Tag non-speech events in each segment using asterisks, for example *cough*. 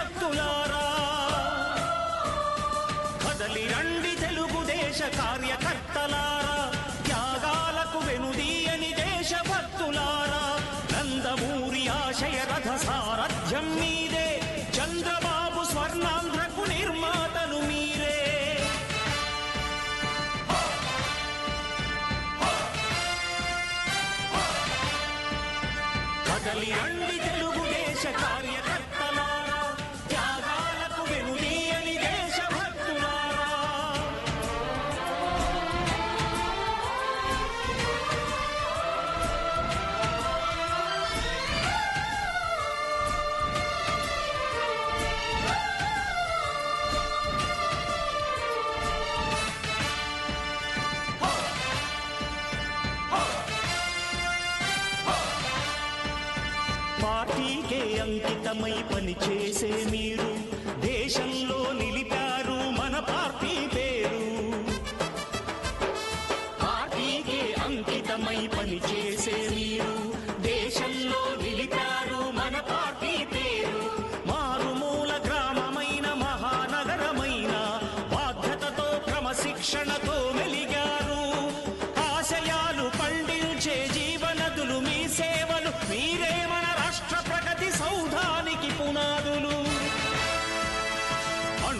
Abdullah. పని చేసే మీరు.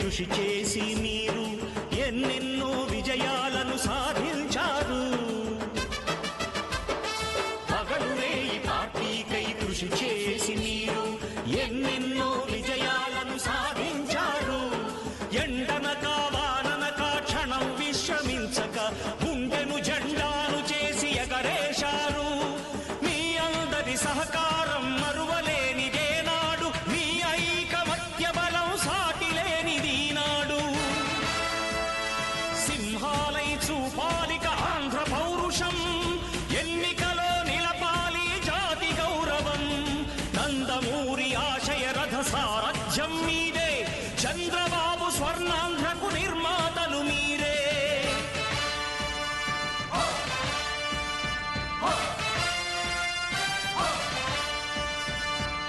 కృషి చేసి మీరు ఎన్నెన్నో విజయాలను సాధించారు చంద్రబాబు స్వర్ణాంధ్రకు నిర్మాతలు మీరే.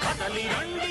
కదలి రండి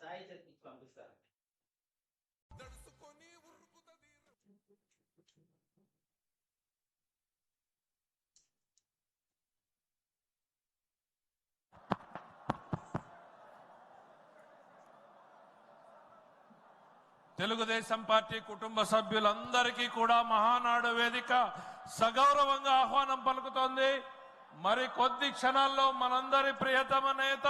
సాయి చర్చించి పంపిస్తారు తెలుగుదేశం పార్టీ కుటుంబ సభ్యులందరికీ కూడా మహానాడు వేదిక సగౌరవంగా ఆహ్వానం పలుకుతోంది. మరి కొద్ది క్షణాల్లో మనందరి ప్రియతమ నేత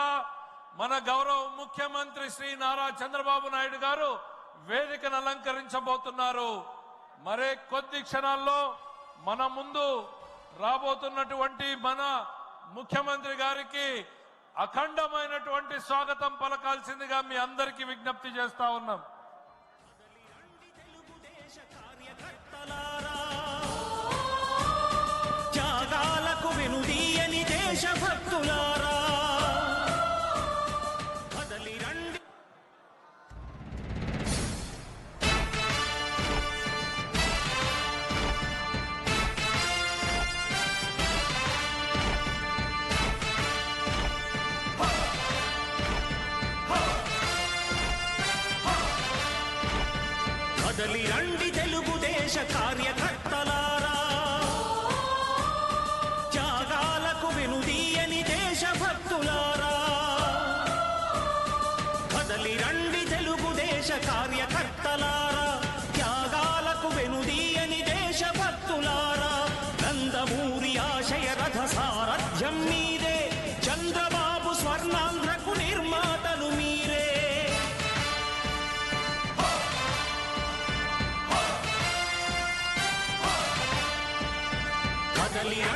మన గౌరవ ముఖ్యమంత్రి శ్రీ నారా చంద్రబాబు నాయుడు గారు వేదికను అలంకరించబోతున్నారు. మరే కొద్ది క్షణాల్లో మన ముందు రాబోతున్నటువంటి మన ముఖ్యమంత్రి గారికి అఖండమైనటువంటి స్వాగతం పలకాల్సిందిగా మీ అందరికీ విజ్ఞప్తి చేస్తా ఉన్నాం. త్యాగాలకు వినుదీయని దేశభక్తులారా. కదలి తెలుగుదేశ కార్యకర్తలారా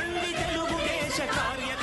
రండి తెలుగుదేశ కార్యక్రమం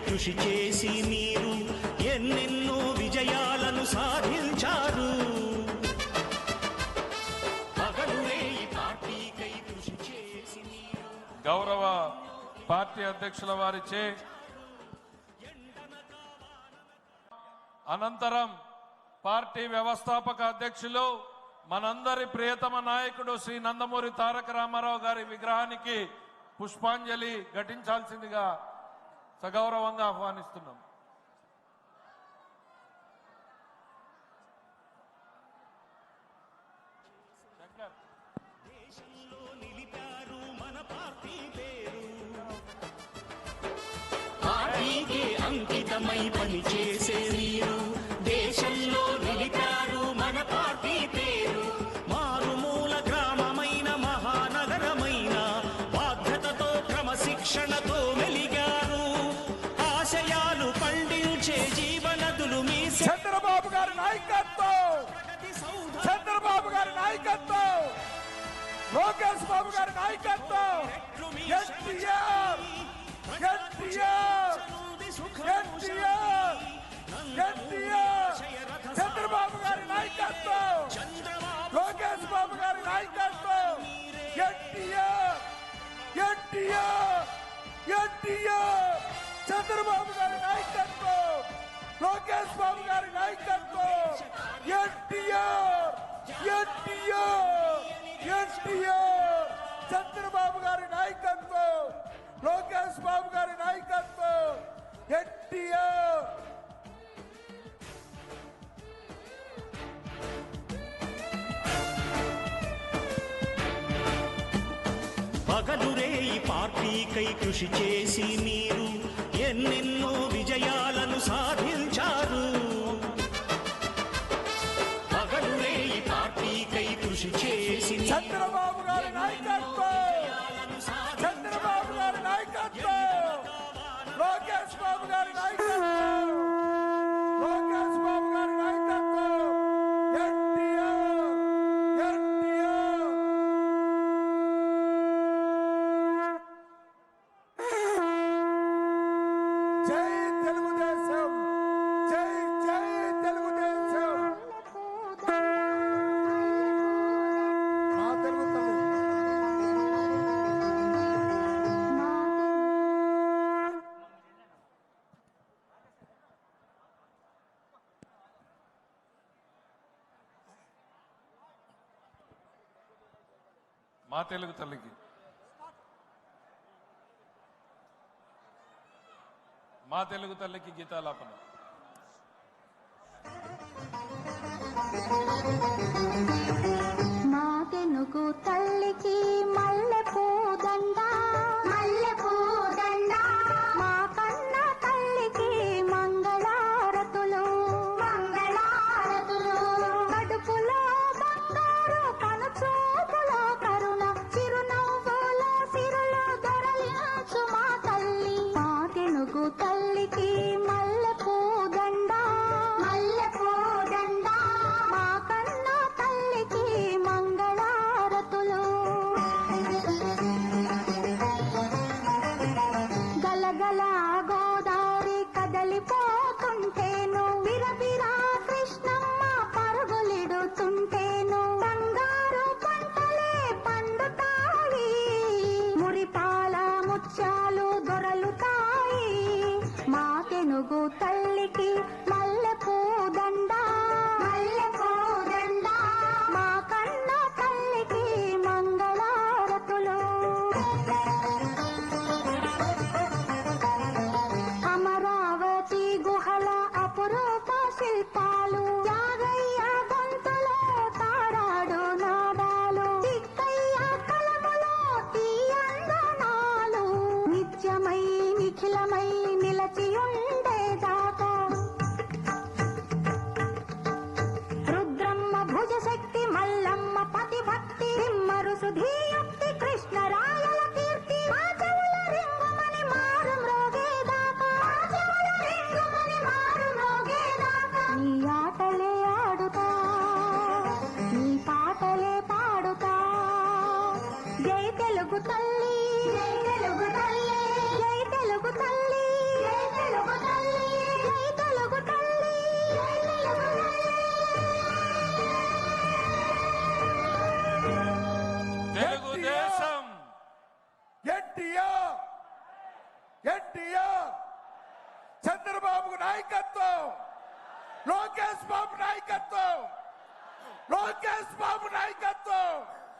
కృషి చేసి మీరు ఎన్నెన్నో విజయాలను సాధించారు. గౌరవ పార్టీ అధ్యక్షుల వారిచే అనంతరం పార్టీ వ్యవస్థాపక అధ్యక్షులు మనందరి ప్రియతమ నాయకుడు శ్రీ నందమూరి తారక రామారావు గారి విగ్రహానికి పుష్పాంజలి ఘటించాల్సిందిగా సగౌరవంగా ఆహ్వానిస్తున్నాం. అంకితమై పనిచేసే నాయకత్వంతో లోకేష్ బాబు గారి నాయకత్వం. ఎన్టీఆర్ ఎన్టీఆర్ ఎన్టీఆర్. చంద్రబాబు గారి నాయకత్వం. లోకేష్ బాబు గారి నాయకత్వం. ఎన్టీఆర్ ఎన్టీఆర్ ఎన్టీఆర్. చంద్రబాబు గారి నాయకత్వం. లోకేష్ బాబు గారి నాయకత్వం. ఎన్టీఆర్. మీరే ఈ పార్టీకై కృషి చేసి మీరు ఎన్నెన్నో విజయాలను సాధించారు. పగలురే ఈ పార్టీకై కృషి చేసి చంద్రబాబు గారి నాయకత్వం! చంద్రబాబు గారి నాయకత్వం! లోకేష్ బాబు గారి నాయకత్వం! తెలుగు తల్లికి. మా తెలుగు తల్లికి గీతాలాపన. మా తెలుగు తల్లికి ಕೊಂಡೇನು Woo! *laughs*